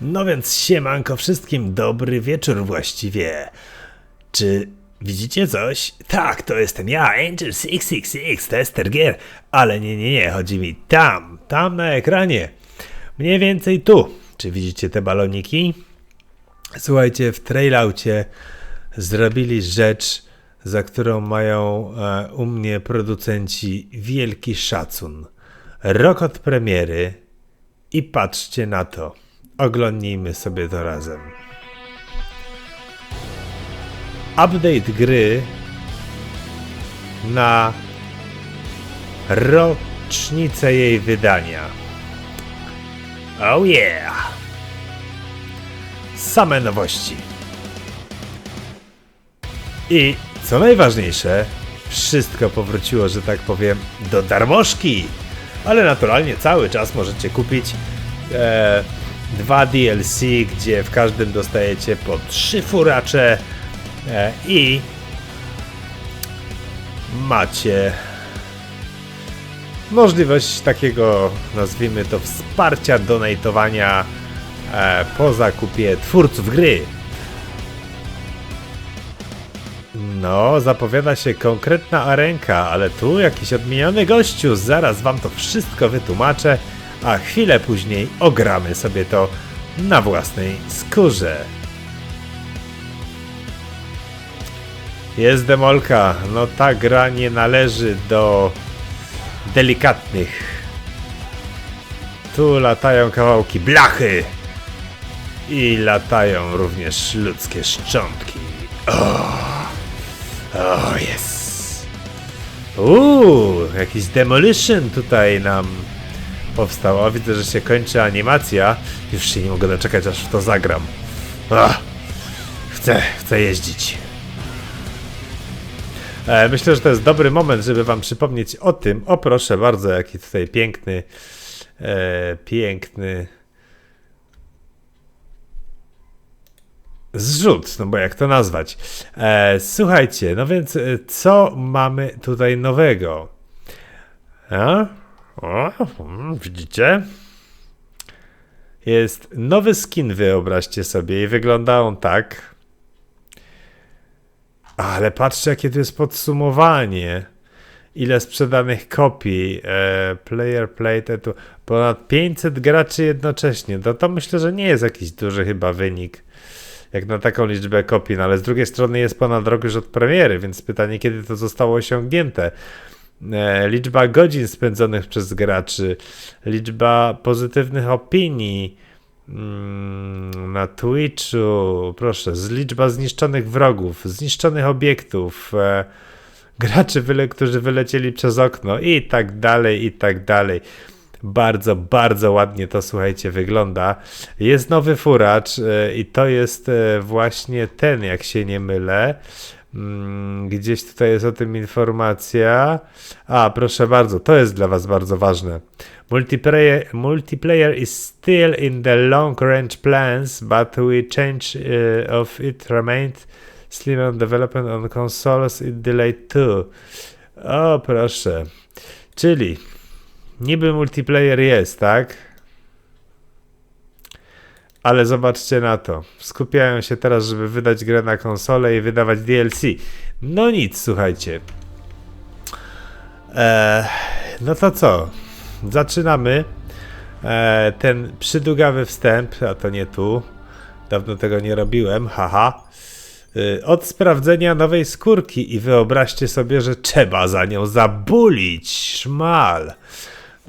No więc siemanko wszystkim, dobry wieczór właściwie. Czy widzicie coś? Tak, to jestem ja, Angel 666, tester gier, ale nie, nie, nie, chodzi mi tam, tam na ekranie. Mniej więcej tu. Czy widzicie te baloniki? Słuchajcie, w trailaucie zrobili rzecz, za którą mają e, u mnie producenci wielki szacun. Rok od premiery i patrzcie na to. Oglądnijmy sobie to razem. Update gry na rocznicę jej wydania. Oh yeah! Same nowości. I co najważniejsze, wszystko powróciło, że tak powiem, do darmożki. Ale naturalnie cały czas możecie kupić e, dwa DLC, gdzie w każdym dostajecie po trzy furacze e, i macie możliwość takiego, nazwijmy to, wsparcia donatowania e, po zakupie twórców gry. No, zapowiada się konkretna arenka, ale tu jakiś odmieniony gościu, zaraz wam to wszystko wytłumaczę, a chwilę później ogramy sobie to na własnej skórze. Jest demolka, no ta gra nie należy do delikatnych. Tu latają kawałki blachy i latają również ludzkie szczątki. O, jest. Uuu, jakiś demolition tutaj nam powstał. Widzę, że się kończy animacja. Już się nie mogę doczekać, aż w to zagram. Ach, chcę, chcę jeździć. E, myślę, że to jest dobry moment, żeby wam przypomnieć o tym. O, proszę bardzo, jaki tutaj piękny, e, piękny zrzut, no bo jak to nazwać. E, słuchajcie, no więc e, co mamy tutaj nowego? A? O, mm, widzicie? Jest nowy skin, wyobraźcie sobie, i wygląda on tak. Ale patrzcie, jakie to jest podsumowanie. Ile sprzedanych kopii. E, player plate tu ponad 500 graczy jednocześnie. To, to myślę, że nie jest jakiś duży chyba wynik jak na taką liczbę kopii, no ale z drugiej strony jest ponad rok już od premiery, więc pytanie, kiedy to zostało osiągnięte. E, liczba godzin spędzonych przez graczy, liczba pozytywnych opinii mm, na Twitchu, proszę, liczba zniszczonych wrogów, zniszczonych obiektów, e, graczy, wyle, którzy wylecieli przez okno i tak dalej, i tak dalej. Bardzo, bardzo ładnie to słuchajcie wygląda. Jest nowy furacz e, i to jest właśnie ten, jak się nie mylę. Mm, gdzieś tutaj jest o tym informacja. A, proszę bardzo, to jest dla Was bardzo ważne. Multiplayer, multiplayer is still in the long range plans, but we change uh, of it remained slim on development on consoles it delayed too. O, proszę. Czyli Niby multiplayer jest, tak? Ale zobaczcie na to. Skupiają się teraz, żeby wydać grę na konsolę i wydawać DLC. No nic, słuchajcie. Eee, no to co? Zaczynamy. Eee, ten przydługawy wstęp, a to nie tu. Dawno tego nie robiłem, haha. Eee, od sprawdzenia nowej skórki i wyobraźcie sobie, że trzeba za nią zabulić. Szmal.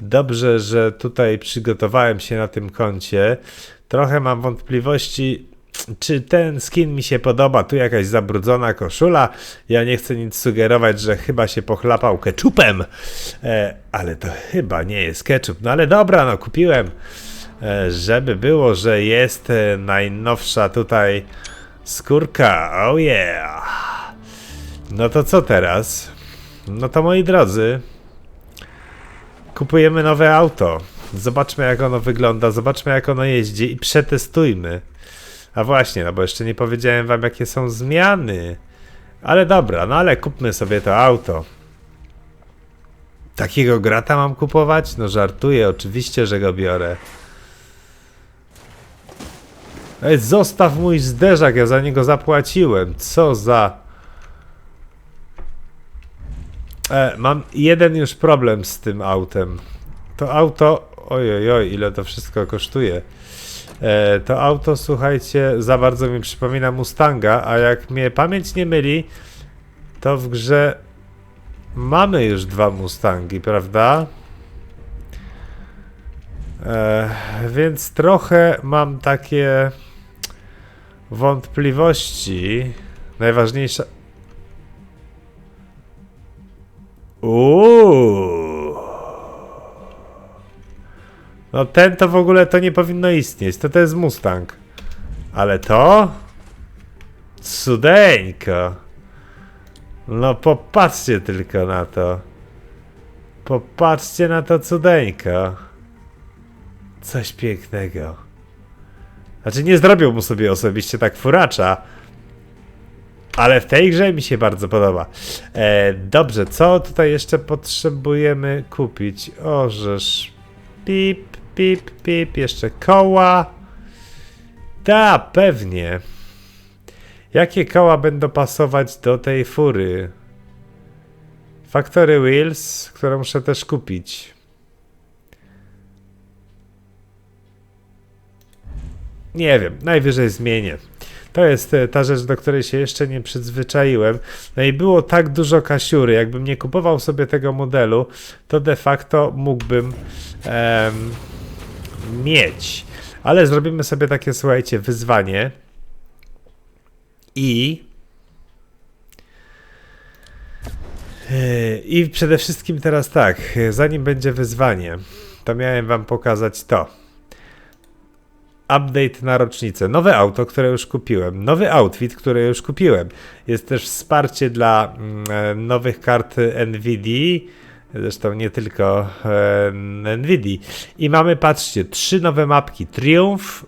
Dobrze, że tutaj przygotowałem się na tym koncie. Trochę mam wątpliwości, czy ten skin mi się podoba. Tu jakaś zabrudzona koszula. Ja nie chcę nic sugerować, że chyba się pochlapał keczupem, e, ale to chyba nie jest keczup. No ale dobra, no kupiłem, e, żeby było, że jest e, najnowsza tutaj skórka. Oh yeah! No to co teraz? No to moi drodzy, kupujemy nowe auto. Zobaczmy jak ono wygląda, zobaczmy jak ono jeździ i przetestujmy. A właśnie, no bo jeszcze nie powiedziałem wam jakie są zmiany. Ale dobra, no ale kupmy sobie to auto. Takiego grata mam kupować? No żartuję, oczywiście, że go biorę. Ej, zostaw mój zderzak, ja za niego zapłaciłem. Co za... E, mam jeden już problem z tym autem. To auto... Ojej, oj, ile to wszystko kosztuje. E, to auto, słuchajcie, za bardzo mi przypomina Mustanga, a jak mnie pamięć nie myli, to w grze mamy już dwa Mustangi, prawda? E, więc trochę mam takie wątpliwości. Najważniejsza. Uuu. No ten to w ogóle to nie powinno istnieć. To to jest Mustang. Ale to? Cudeńko. No popatrzcie tylko na to. Popatrzcie na to cudeńko. Coś pięknego. Znaczy nie zrobił mu sobie osobiście tak furacza. Ale w tej grze mi się bardzo podoba. E, dobrze, co tutaj jeszcze potrzebujemy kupić? Ożeż. Pip, pip, pip. Jeszcze koła. Da, pewnie. Jakie koła będą pasować do tej fury? Factory Wheels, które muszę też kupić. Nie wiem, najwyżej zmienię. To jest e, ta rzecz, do której się jeszcze nie przyzwyczaiłem. No i było tak dużo kasiury. Jakbym nie kupował sobie tego modelu, to de facto mógłbym em, mieć. Ale zrobimy sobie takie, słuchajcie, wyzwanie. I. Yy, I przede wszystkim teraz tak, zanim będzie wyzwanie, to miałem wam pokazać to. Update na rocznicę. Nowe auto, które już kupiłem. Nowy outfit, który już kupiłem. Jest też wsparcie dla mm, e, nowych kart NVIDIA. Zresztą nie tylko e, NVIDIA. I mamy, patrzcie, trzy nowe mapki. Triumph,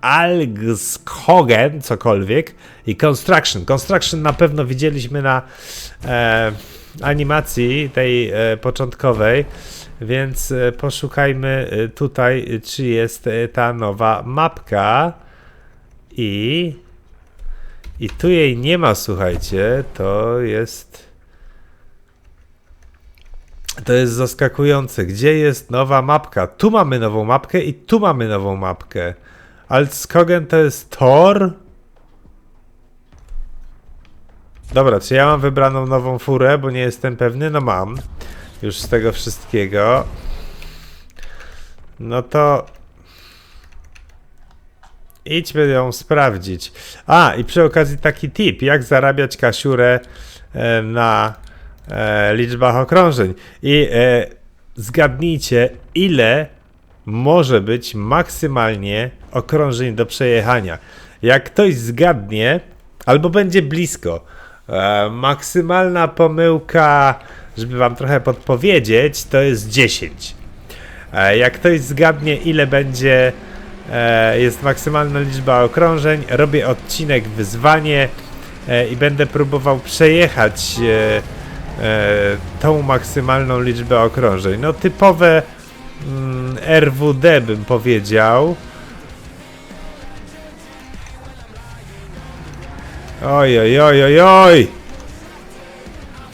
Algskogen, cokolwiek i Construction. Construction na pewno widzieliśmy na e, animacji tej e, początkowej, więc e, poszukajmy e, tutaj, czy jest e, ta nowa mapka i i tu jej nie ma, słuchajcie, to jest to jest zaskakujące. Gdzie jest nowa mapka? Tu mamy nową mapkę i tu mamy nową mapkę. Altskogen to jest Thor? Dobra, czy ja mam wybraną nową furę, bo nie jestem pewny? No mam. Już z tego wszystkiego. No to... Idźmy ją sprawdzić. A, i przy okazji taki tip, jak zarabiać kasiurę e, na e, liczbach okrążeń. I e, zgadnijcie, ile może być maksymalnie okrążeń do przejechania. Jak ktoś zgadnie, albo będzie blisko, e, maksymalna pomyłka, żeby wam trochę podpowiedzieć, to jest 10. E, jak ktoś zgadnie, ile będzie, e, jest maksymalna liczba okrążeń, robię odcinek wyzwanie e, i będę próbował przejechać tą maksymalną liczbę okrążeń. No typowe mm, RWD bym powiedział. Oj, oj, oj, oj, oj!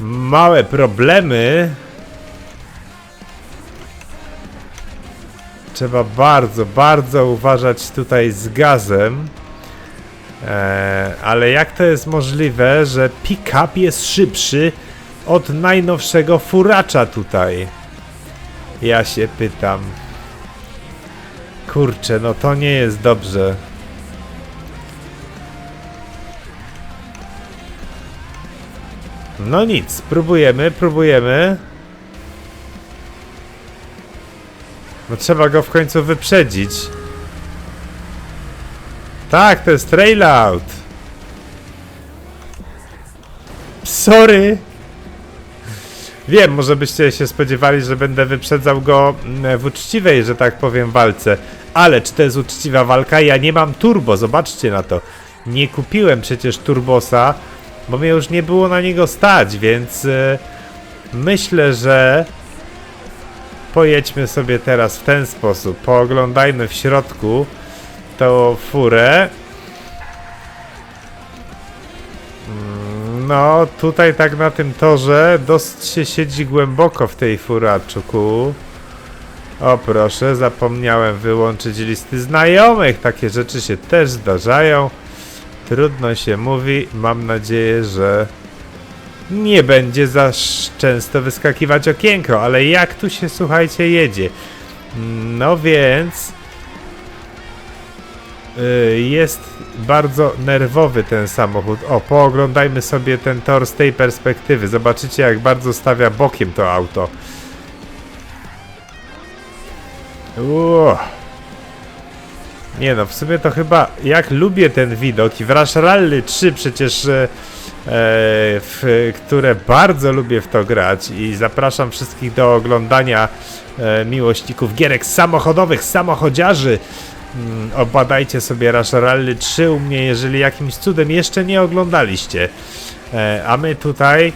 Małe problemy. Trzeba bardzo, bardzo uważać tutaj z gazem. Eee, ale jak to jest możliwe, że pick-up jest szybszy od najnowszego furacza tutaj? Ja się pytam. Kurczę, no to nie jest dobrze. No nic, próbujemy, próbujemy. No trzeba go w końcu wyprzedzić. Tak, to jest trail out. Sorry. Wiem, może byście się spodziewali, że będę wyprzedzał go mm, w uczciwej, że tak powiem, walce. Ale czy to jest uczciwa walka? Ja nie mam turbo, zobaczcie na to. Nie kupiłem przecież turbosa, bo mnie już nie było na niego stać, więc e, myślę, że pojedźmy sobie teraz w ten sposób. Pooglądajmy w środku, tą furę. No, tutaj tak na tym torze dosyć się siedzi głęboko w tej furaczku. O proszę, zapomniałem wyłączyć listy znajomych. Takie rzeczy się też zdarzają. Trudno się mówi. Mam nadzieję, że nie będzie za często wyskakiwać okienko, ale jak tu się słuchajcie jedzie? No więc jest bardzo nerwowy ten samochód. O, pooglądajmy sobie ten tor z tej perspektywy. Zobaczycie jak bardzo stawia bokiem to auto. Uuu. Nie no, w sumie to chyba jak lubię ten widok i w Rush Rally 3 przecież e, e, w, które bardzo lubię w to grać i zapraszam wszystkich do oglądania e, miłośników gierek samochodowych, samochodziarzy. Mm, obadajcie sobie Rush Rally 3 u mnie, jeżeli jakimś cudem jeszcze nie oglądaliście. E, a my tutaj,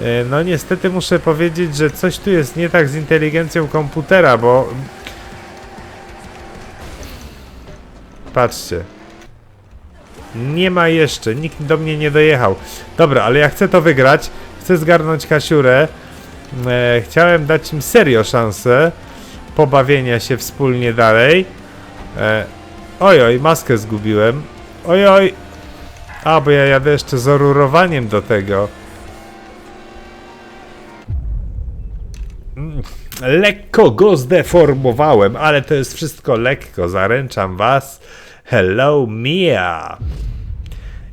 e, no niestety muszę powiedzieć, że coś tu jest nie tak z inteligencją komputera, bo Patrzcie. Nie ma jeszcze, nikt do mnie nie dojechał. Dobra, ale ja chcę to wygrać. Chcę zgarnąć Kasiurę. E, chciałem dać im serio szansę pobawienia się wspólnie dalej. E, oj, oj, maskę zgubiłem. Oj, oj. A, bo ja jadę jeszcze z orurowaniem do tego. Mm, Lekko go zdeformowałem, ale to jest wszystko lekko, zaręczam was. Hello, Mia.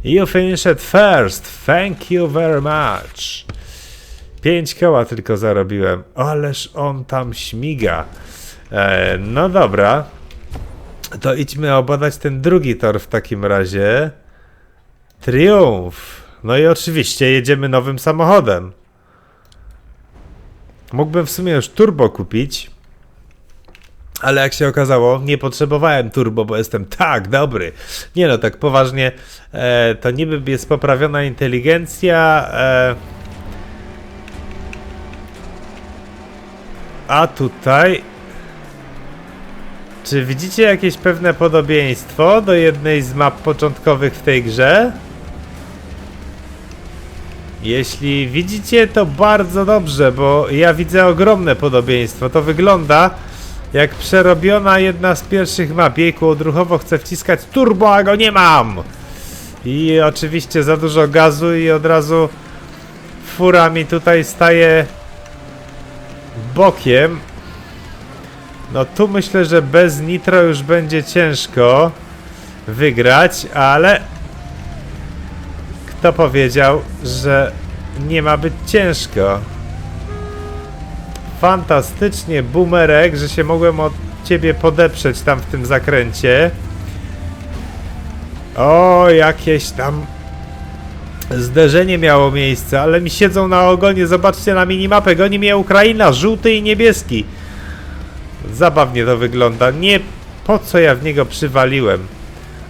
You finished first. Thank you very much. Pięć koła tylko zarobiłem. Ależ on tam śmiga. E, no dobra. To idźmy obadać ten drugi tor w takim razie. Triumf. No i oczywiście jedziemy nowym samochodem. Mógłbym w sumie już turbo kupić. Ale jak się okazało, nie potrzebowałem turbo, bo jestem tak dobry. Nie no, tak poważnie, e, to niby jest poprawiona inteligencja. E, a tutaj. Czy widzicie jakieś pewne podobieństwo do jednej z map początkowych w tej grze? Jeśli widzicie, to bardzo dobrze, bo ja widzę ogromne podobieństwo. To wygląda jak przerobiona jedna z pierwszych map. Jejku, odruchowo chcę wciskać turbo, a go nie mam! I oczywiście za dużo gazu i od razu fura mi tutaj staje bokiem. No tu myślę, że bez nitro już będzie ciężko wygrać, ale kto powiedział, że nie ma być ciężko? Fantastycznie, boomerek, że się mogłem od ciebie podeprzeć tam w tym zakręcie. O, jakieś tam zderzenie miało miejsce, ale mi siedzą na ogonie. Zobaczcie na minimapę. Goni mnie Ukraina, żółty i niebieski. Zabawnie to wygląda. Nie po co ja w niego przywaliłem.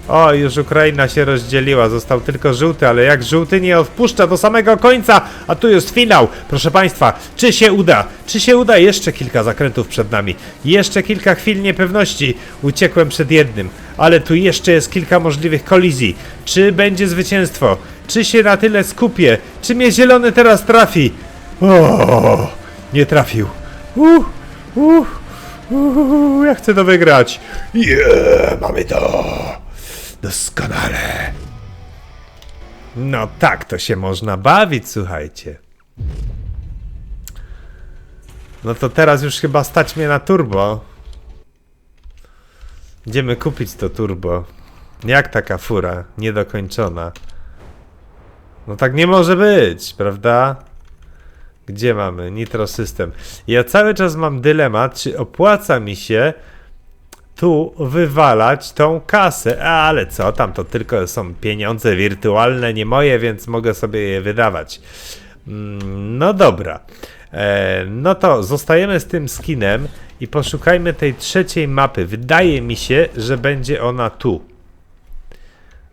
O, już Ukraina się rozdzieliła, został tylko żółty, ale jak żółty nie odpuszcza do samego końca, a tu jest finał. Proszę Państwa, czy się uda? Czy się uda? Jeszcze kilka zakrętów przed nami. Jeszcze kilka chwil niepewności. Uciekłem przed jednym, ale tu jeszcze jest kilka możliwych kolizji. Czy będzie zwycięstwo? Czy się na tyle skupię? Czy mnie zielony teraz trafi? O, nie trafił. Uh, uh, uh, ja chcę to wygrać. Yeah, mamy to. Doskonale. No tak to się można bawić, słuchajcie. No to teraz już chyba stać mnie na turbo. Idziemy kupić to turbo. Jak taka fura niedokończona? No tak nie może być, prawda? Gdzie mamy? Nitro System. Ja cały czas mam dylemat, czy opłaca mi się tu wywalać tą kasę. Ale co tam, to tylko są pieniądze wirtualne, nie moje, więc mogę sobie je wydawać. Mm, No dobra. E, no to zostajemy z tym skinem i poszukajmy tej trzeciej mapy. Wydaje mi się, że będzie ona tu.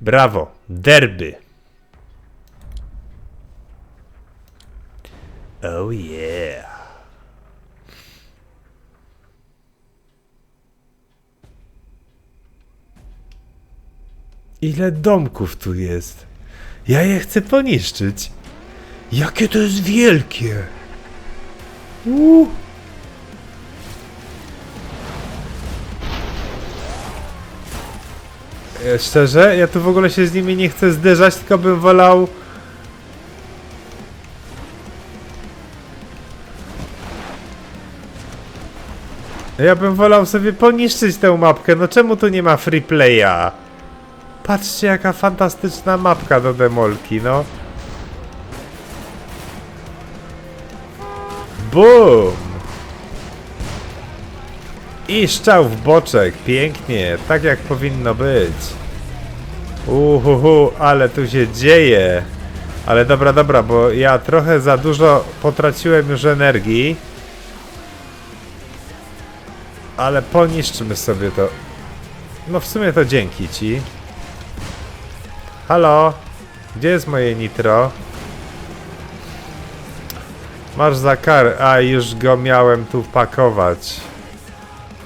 Brawo. Derby. Oh yeah. Ile domków tu jest? Ja je chcę poniszczyć. Jakie to jest wielkie! Uuu. E, Szczerze, ja tu w ogóle się z nimi nie chcę zderzać, tylko bym wolał. Ja bym wolał sobie poniszczyć tę mapkę. No czemu tu nie ma free playa? Patrzcie jaka fantastyczna mapka do demolki, no. Boom! I szczał w boczek, pięknie, tak jak powinno być. Uhuhu, ale tu się dzieje. Ale dobra, dobra, bo ja trochę za dużo potraciłem już energii. Ale poniszczmy sobie to. No w sumie to dzięki ci. Halo? Gdzie jest moje nitro? Masz za kar. A, już go miałem tu pakować.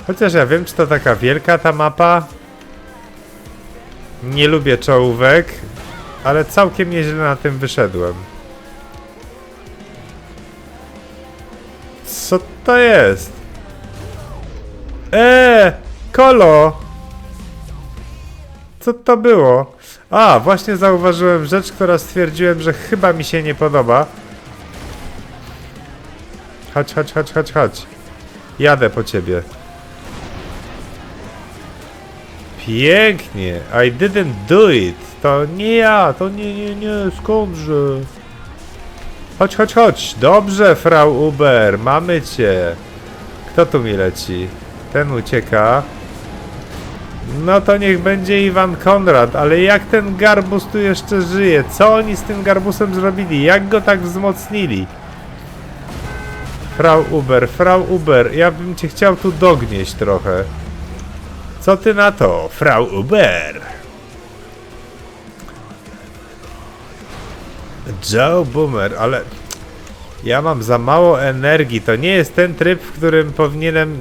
Chociaż ja wiem, czy to taka wielka ta mapa. Nie lubię czołówek, ale całkiem nieźle na tym wyszedłem. Co to jest? Eee, kolo! Co to było? A, właśnie zauważyłem rzecz, która stwierdziłem, że chyba mi się nie podoba. Chodź, chodź, chodź, chodź, chodź. Jadę po ciebie. Pięknie. I didn't do it. To nie ja, to nie, nie, nie, skądże? Chodź, chodź, chodź. Dobrze, Frau Uber, mamy cię. Kto tu mi leci? Ten ucieka. No to niech będzie Iwan Konrad, ale jak ten garbus tu jeszcze żyje? Co oni z tym garbusem zrobili? Jak go tak wzmocnili? Frau Uber, Frau Uber, ja bym cię chciał tu dognieść trochę. Co ty na to, Frau Uber? Joe Boomer, ale ja mam za mało energii. To nie jest ten tryb, w którym powinienem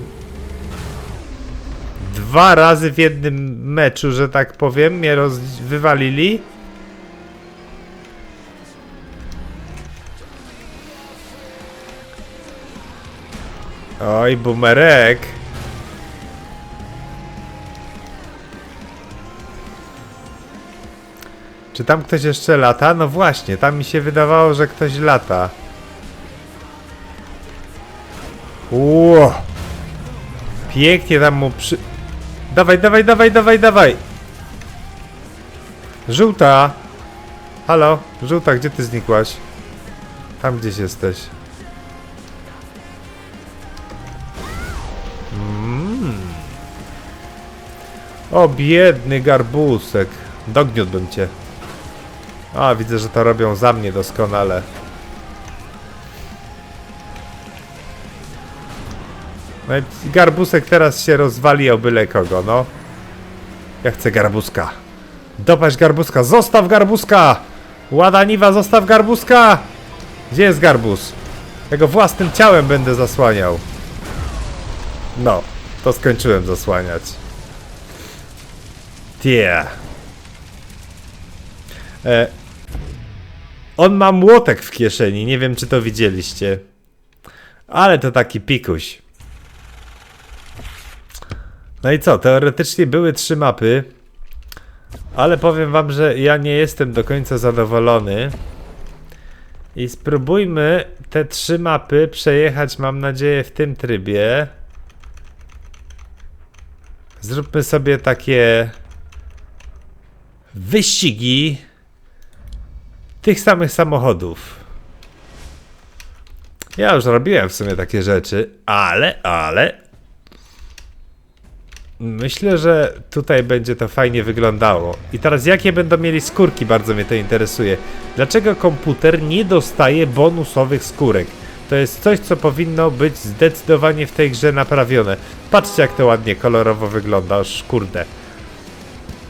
dwa razy w jednym meczu, że tak powiem, mnie roz... wywalili. Oj, bumerek. Czy tam ktoś jeszcze lata? No właśnie, tam mi się wydawało, że ktoś lata. Ło! Pięknie tam mu przy... Dawaj, dawaj, dawaj, dawaj, dawaj! Żółta! Halo, żółta, gdzie ty znikłaś? Tam gdzieś jesteś. Mm. O, biedny garbusek. Dogniódłbym cię. A, widzę, że to robią za mnie doskonale. No i garbusek teraz się rozwali o byle kogo, no. Ja chcę garbuska. Dopaść garbuska, zostaw garbuska! Ładaniwa, zostaw garbuska! Gdzie jest garbus? Ja go własnym ciałem będę zasłaniał. No, to skończyłem zasłaniać. Tie. E, on ma młotek w kieszeni, nie wiem czy to widzieliście. Ale to taki pikuś. No i co, teoretycznie były trzy mapy, ale powiem wam, że ja nie jestem do końca zadowolony. I spróbujmy te trzy mapy przejechać, mam nadzieję, w tym trybie. Zróbmy sobie takie wyścigi tych samych samochodów. Ja już robiłem w sumie takie rzeczy, ale, ale Myślę, że tutaj będzie to fajnie wyglądało. I teraz jakie będą mieli skórki, bardzo mnie to interesuje. Dlaczego komputer nie dostaje bonusowych skórek? To jest coś, co powinno być zdecydowanie w tej grze naprawione. Patrzcie, jak to ładnie kolorowo wygląda, aż kurde.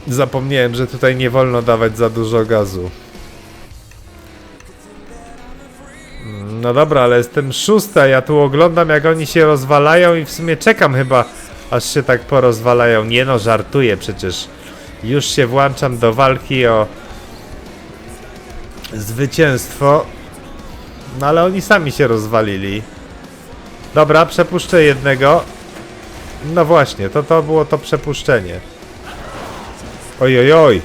Zapomniałem, że tutaj nie wolno dawać za dużo gazu. No dobra, ale jestem szósta, ja tu oglądam jak oni się rozwalają i w sumie czekam chyba aż się tak porozwalają. Nie no, żartuję przecież. Już się włączam do walki o zwycięstwo. No ale oni sami się rozwalili. Dobra, przepuszczę jednego. No właśnie, to to było to przepuszczenie. Oj, oj, oj.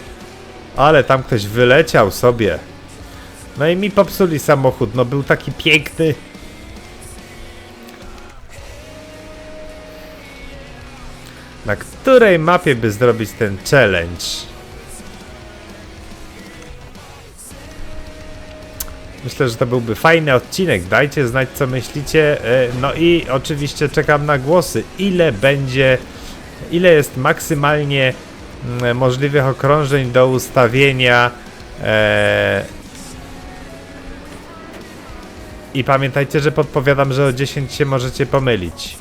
Ale tam ktoś wyleciał sobie. No i mi popsuli samochód, no był taki piękny. Na której mapie by zrobić ten challenge? Myślę, że to byłby fajny odcinek. Dajcie znać, co myślicie. E, No i oczywiście czekam na głosy. Ile będzie, ile jest maksymalnie mm, możliwych okrążeń do ustawienia. E, I pamiętajcie, że podpowiadam, że o 10 się możecie pomylić.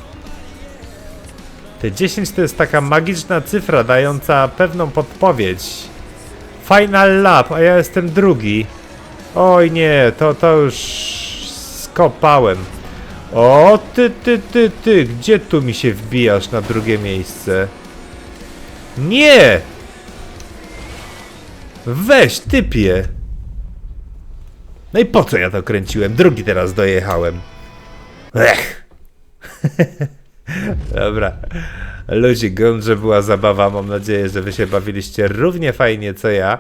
Te 10 to jest taka magiczna cyfra dająca pewną podpowiedź. Final lap, a ja jestem drugi. Oj nie, to, to już skopałem. O, ty, ty, ty, ty, gdzie tu mi się wbijasz na drugie miejsce? Nie! Weź, typie. No i po co ja to kręciłem? Drugi teraz dojechałem. Ech. Dobra. Luzik, że była zabawa. Mam nadzieję, że wy się bawiliście równie fajnie co ja.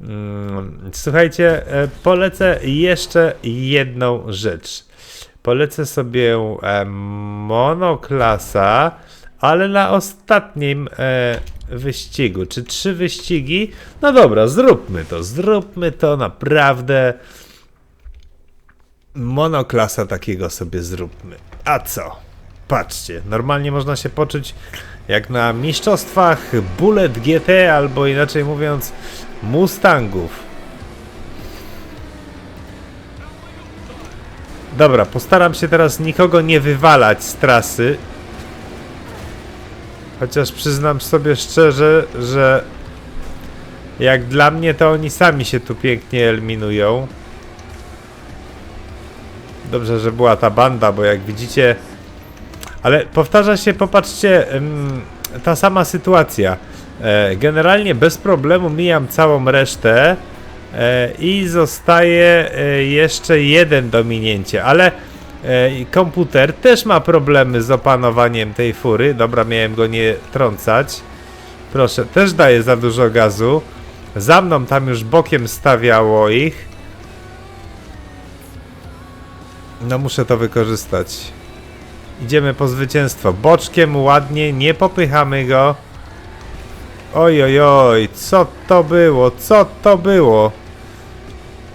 Mm, Słuchajcie, e, polecę jeszcze jedną rzecz. Polecę sobie e, monoklasa, ale na ostatnim e, wyścigu. Czy trzy wyścigi? No dobra, zróbmy to. Zróbmy to naprawdę. Monoklasa takiego sobie zróbmy. A co? Patrzcie, normalnie można się poczuć jak na mistrzostwach Bullet GT, albo inaczej mówiąc, Mustangów. Dobra, postaram się teraz nikogo nie wywalać z trasy. Chociaż przyznam sobie szczerze, że jak dla mnie to oni sami się tu pięknie eliminują. Dobrze, że była ta banda, bo jak widzicie... Ale powtarza się, popatrzcie, ta sama sytuacja. E, generalnie bez problemu mijam całą resztę e, i zostaje e, jeszcze jeden do minięcia, ale komputer też ma problemy z opanowaniem tej fury. Dobra, miałem go nie trącać. Proszę, też daje za dużo gazu. Za mną tam już bokiem stawiało ich. No muszę to wykorzystać. Idziemy po zwycięstwo. Boczkiem ładnie, nie popychamy go. Oj, oj, oj, co to było? Co to było?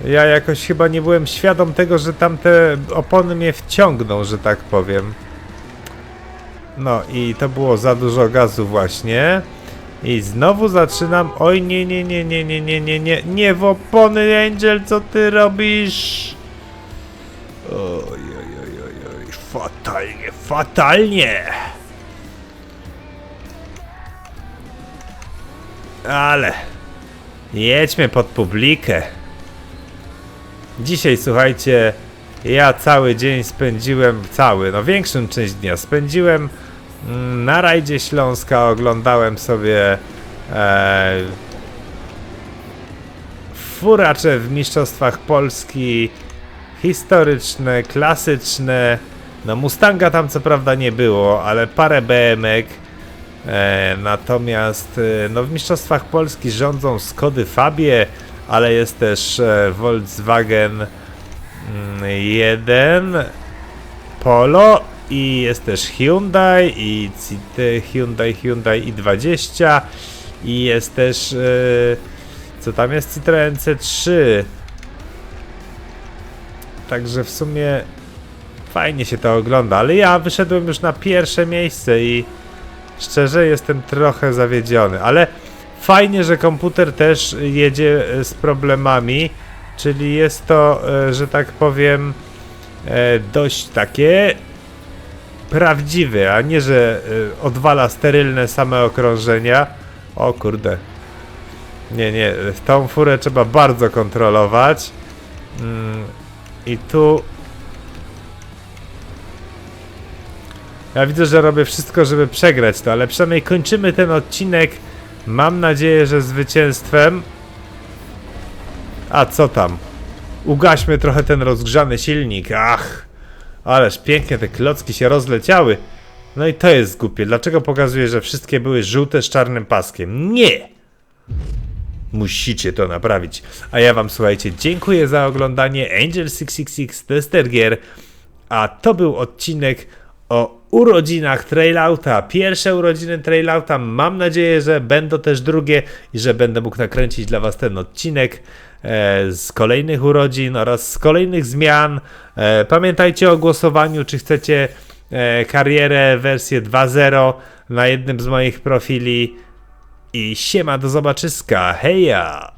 Ja jakoś chyba nie byłem świadom tego, że tamte opony mnie wciągną, że tak powiem. No i to było za dużo gazu właśnie. I znowu zaczynam. Oj, nie, nie, nie, nie, nie, nie, nie, nie, nie w opony, Angel, co ty robisz? Oj, oj, fatalnie, fatalnie. Ale jedźmy pod publikę. Dzisiaj słuchajcie, ja cały dzień spędziłem, cały, no większą część dnia spędziłem mm, na rajdzie Śląska, oglądałem sobie e, furacze w Mistrzostwach Polski, historyczne, klasyczne. No Mustanga tam co prawda nie było, ale parę BMek. E, natomiast e, no, w Mistrzostwach Polski rządzą Skody Fabie, ale jest też e, Volkswagen mm, 1 Polo i jest też Hyundai i Hyundai, Hyundai i20 i jest też e, co tam jest Citroen C3 Także w sumie fajnie się to ogląda, ale ja wyszedłem już na pierwsze miejsce i szczerze jestem trochę zawiedziony, ale fajnie, że komputer też jedzie e, z problemami, czyli jest to, e, że tak powiem, e, dość takie prawdziwe, a nie, że odwala sterylne same okrążenia. O kurde. Nie, nie, tą furę trzeba bardzo kontrolować. Mm, I tu Ja widzę, że robię wszystko, żeby przegrać to, ale przynajmniej kończymy ten odcinek Mam nadzieję, że zwycięstwem. A co tam? Ugaśmy trochę ten rozgrzany silnik. Ach, ależ pięknie te klocki się rozleciały. No i to jest głupie. Dlaczego pokazuje, że wszystkie były żółte z czarnym paskiem? Nie! Musicie to naprawić. A ja wam słuchajcie, dziękuję za oglądanie Angel 666 Tester Gier. A to był odcinek o urodzinach Trailouta. Pierwsze urodziny Trailouta. Mam nadzieję, że będą też drugie i że będę mógł nakręcić dla was ten odcinek e, z kolejnych urodzin oraz z kolejnych zmian. E, pamiętajcie o głosowaniu, czy chcecie e, karierę wersję 2.0 na jednym z moich profili. I siema, do zobaczyska. Heja!